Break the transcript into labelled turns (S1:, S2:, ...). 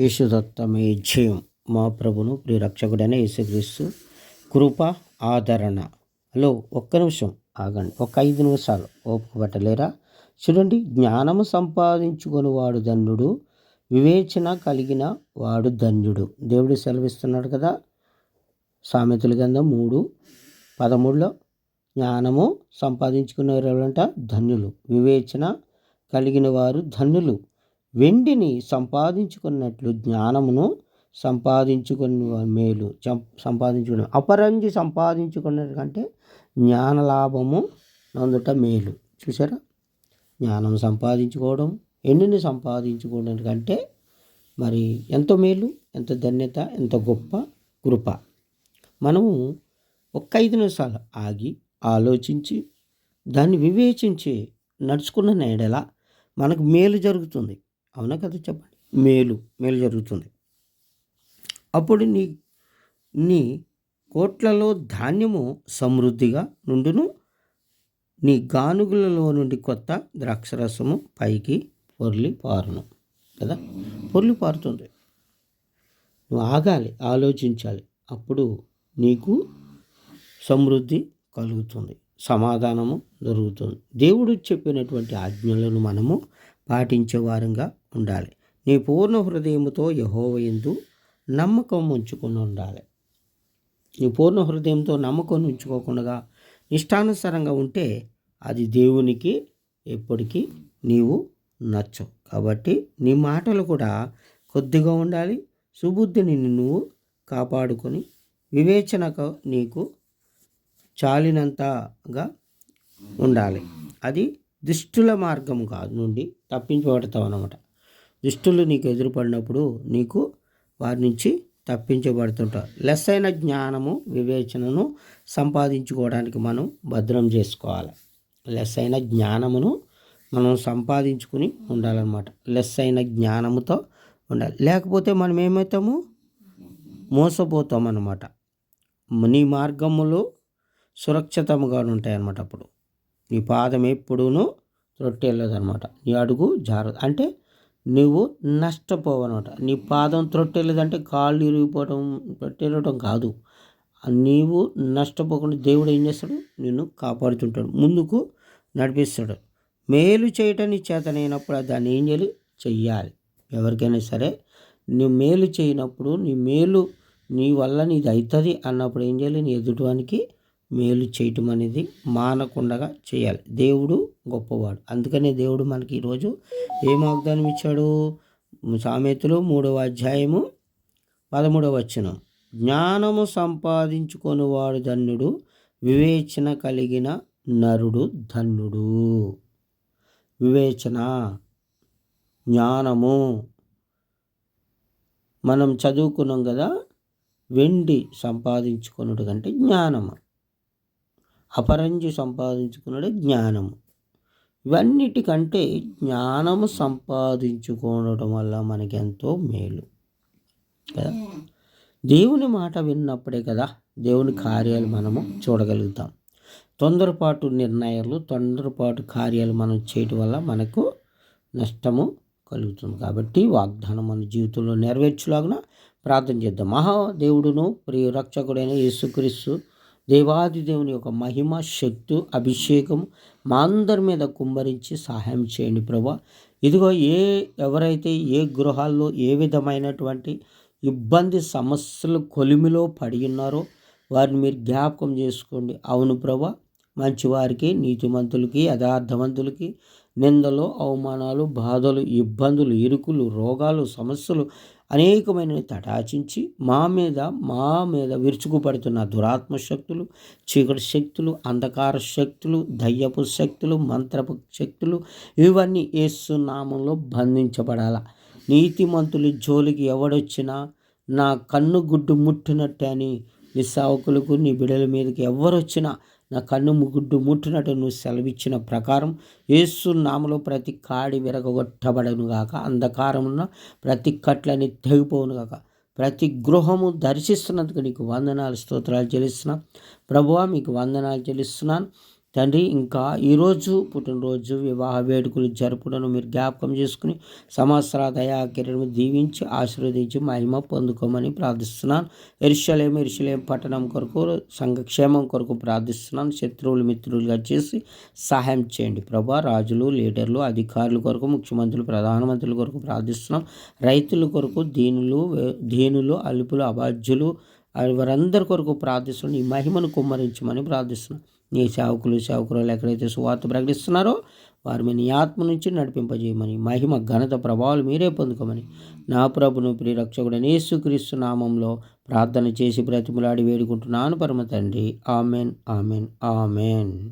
S1: యేసుదత్తమే జయం మా ప్రభును ప్రియ రక్షకుడైన యేసుక్రీస్తు. కృప ఆదరణ. హలో ఒక్క నిమిషం ఆగండి. ఒక ఐదు నిమిషాలు ఓపిక పట్టలేరా చూడండి జ్ఞానము సంపాదించుకొని వాడు ధన్యుడు వివేచన కలిగిన వాడు ధన్యుడు. దేవుడు సెలవిస్తున్నాడు కదా? సామెతల కింద మూడు పదమూడులో జ్ఞానము సంపాదించుకునే ఎవరంట? ధన్యులు. వివేచన కలిగిన వారు ధన్యులు. వెండిని సంపాదించుకున్నట్లు జ్ఞానమును సంపాదించుకున్న మేలు సంపాదించుకున్న అపరంజి సంపాదించుకున్న కంటే జ్ఞాన లాభము నందుట మేలు. చూసారా జ్ఞానం సంపాదించుకోవడం ఎండిని సంపాదించుకోవడం కంటే మరి ఎంతో మేలు ఎంత ధన్యత ఎంత గొప్ప కృప. మనము ఒక్క ఐదు నిమిషాలు ఆగి ఆలోచించి దాన్ని వివేచించి నడుచుకున్న నేడల మనకు మేలు జరుగుతుంది. అవునా కదా చెప్పండి. మేలు మేలు జరుగుతుంది. అప్పుడు నీ నీ కోట్లలో ధాన్యము సమృద్ధిగా నుండును నీ గానుగులలో నుండి కొత్త ద్రాక్షరసము పైకి పొర్లి పారును కదా. పొర్లి పారుతుంది. నువ్వు ఆగాలి ఆలోచించాలి. అప్పుడు నీకు సమృద్ధి కలుగుతుంది సమాధానము దొరుకుతుంది. దేవుడు చెప్పినటువంటి ఆజ్ఞలను మనము పాటించేవారంగా ఉండాలి. నీ పూర్ణ హృదయముతో యహోవయందు నమ్మకం ఉంచుకొని ఉండాలి. నీ పూర్ణ హృదయంతో నమ్మకం ఉంచుకోకుండా ఇష్టానుసారంగా ఉంటే అది దేవునికి ఎప్పటికీ నీవు నచ్చవు కాబట్టి నీ మాటలు కూడా కొద్దిగా ఉండాలి. సుబుద్ధిని నువ్వు కాపాడుకొని వివేచనకు నీకు చాలినంతగా ఉండాలి. అది దుష్టుల మార్గం కాదు నుండి తప్పించబడతావు అనమాట దుష్టులు నీకు ఎదురుపడినప్పుడు నీకు వారి నుంచి తప్పించబడుతుంటావు లెస్ అయిన జ్ఞానము వివేచనను సంపాదించుకోవడానికి మనం భద్రం చేసుకోవాలి. లెస్ అయిన జ్ఞానమును మనం సంపాదించుకుని ఉండాలన్నమాట. లెస్ అయిన జ్ఞానముతో ఉండాలి. లేకపోతే మనం ఏమవుతాము? మోసపోతాం అన్నమాట నీ మార్గములో సురక్షితంగా ఉంటాయన్నమాట అప్పుడు. నీ పాదం ఎప్పుడూను త్రొట్టెళ్ళదనమాట నీ అడుగు జారదు. అంటే నువ్వు నష్టపోవనమాట. నీ పాదం త్రొట్టెళ్ళదంటే కాళ్ళు ఇరిగిపోవడం పెట్టేయడం కాదు. నీవు నష్టపోకుండా దేవుడు ఏం చేస్తాడు? నిన్ను కాపాడుతుంటాడు. ముందుకు నడిపిస్తాడు. మేలు చేయటం నీ చేతనైనప్పుడు దాన్ని ఏం చేయాలి? చెయ్యాలి. ఎవరికైనా సరే నీ మేలు చేయనప్పుడు నీ మేలు నీ వల్ల నీది అవుతుంది అన్నప్పుడు ఏం చేయాలి? నీ ఎదుటివానికి మేలు చేయటం అనేది మానకుండగా చేయాలి. దేవుడు గొప్పవాడు. అందుకనే దేవుడు మనకి ఈరోజు ఏం వాగ్దానం ఇచ్చాడు? సామెతలు మూడవ అధ్యాయము పదమూడవ వచనం. జ్ఞానము సంపాదించుకొని వాడు ధన్యుడు వివేచన కలిగిన నరుడు ధన్యుడు. వివేచన జ్ఞానము. మనం చదువుకున్నాం కదా వెండి సంపాదించుకున్నట్టు కంటే జ్ఞానము. అపరంజి సంపాదించుకున్నాడు జ్ఞానము. ఇవన్నిటికంటే జ్ఞానము సంపాదించుకోవడం వల్ల మనకెంతో మేలు. కదా? దేవుని మాట విన్నప్పుడే కదా దేవుని కార్యాలు మనము చూడగలుగుతాం. తొందరపాటు నిర్ణయాలు తొందరపాటు కార్యాలు మనం చేయటం వల్ల మనకు నష్టము కలుగుతుంది. కాబట్టి వాగ్దానం మన జీవితంలో నెరవేర్చులాగున ప్రార్థన చేద్దాం. మహా దేవుడును ప్రియ రక్షకుడైన యేసుక్రీస్తు దేవాది దేవుని యొక్క మహిమ శక్తి అభిషేకం మా అందరి మీద కుమ్మరించి సహాయం చేయండి ప్రభా. ఇదిగో ఏ ఎవరైతే ఏ గృహాల్లో ఏ విధమైనటువంటి ఇబ్బంది సమస్యలు కొలిమిలో పడి ఉన్నారో వారిని మీరు జ్ఞాపకం చేసుకోండి. అవును ప్రభా మంచివారికి నీతిమంతులకి యథార్థవంతులకి నిందలు అవమానాలు బాధలు ఇబ్బందులు ఇరుకులు రోగాలు సమస్యలు అనేకమైనవి తటాచించి మా మీద మా మీద విరుచుకుపడుతున్న దురాత్మ శక్తులు చీకటి శక్తులు అంధకార శక్తులు దయ్యపు శక్తులు మంత్రపు శక్తులు ఇవన్నీ నామంలో బంధించబడాల. నీతిమంతులు జోలికి ఎవడొచ్చినా నా కన్ను గుడ్డు ముట్టినట్టే అని నీ సావుకులకు నీ బిడల మీదకి ఎవరొచ్చినా నా కన్ను గుడ్డు ముట్టినట్టు నువ్వు సెలవిచ్చిన ప్రకారం యేసు నామలో ప్రతి కాడి విరగొట్టబడను గాక. అంధకారమున్న ప్రతి కట్లని తెగిపోవును గాక. ప్రతి గృహము దర్శిస్తున్నందుకు నీకు వందనాలు స్తోత్రాలు చెల్లిస్తున్నాను. ప్రభువా మీకు వందనాలు చెల్లిస్తున్నాను. తండ్రి ఇంకా ఈరోజు పుట్టినరోజు వివాహ వేడుకలు జరుపుడను మీరు జ్ఞాపకం చేసుకుని సంవత్సర దయా కిరణము దీవించి ఆశీర్వదించి మహిమ పొందుకోమని ప్రార్థిస్తున్నాను. ఎరుషలేం ఎరుషలేం పట్టణం కొరకు సంఘక్షేమం కొరకు ప్రార్థిస్తున్నాను. శత్రువులు మిత్రులుగా చేసి సహాయం చేయండి ప్రభా. రాజులు లీడర్లు అధికారుల కొరకు ముఖ్యమంత్రులు ప్రధానమంత్రుల కొరకు ప్రార్థిస్తున్నాం. రైతుల కొరకు దీనులు దీనులు అలుపులు అబాధ్యులు వారందరి కొరకు ప్రార్థిస్తున్నాం. ఈ మహిమను కుమ్మరించమని ప్రార్థిస్తున్నాం. నీ సేవకులు సేవకురాలు ఎక్కడైతే సువార్త ప్రకటిస్తున్నారో వారి మీ నీ ఆత్మ నుంచి నడిపింపజేయమని. మహిమ ఘనత ప్రభావాలు మీరే పొందుకోమని. నా ప్రభును ప్రియరక్షకుడు యేసుక్రీస్తు నామంలో ప్రార్థన చేసి బ్రతిములాడి వేడుకుంటున్నాను పరమ తండ్రి. Amen amen amen.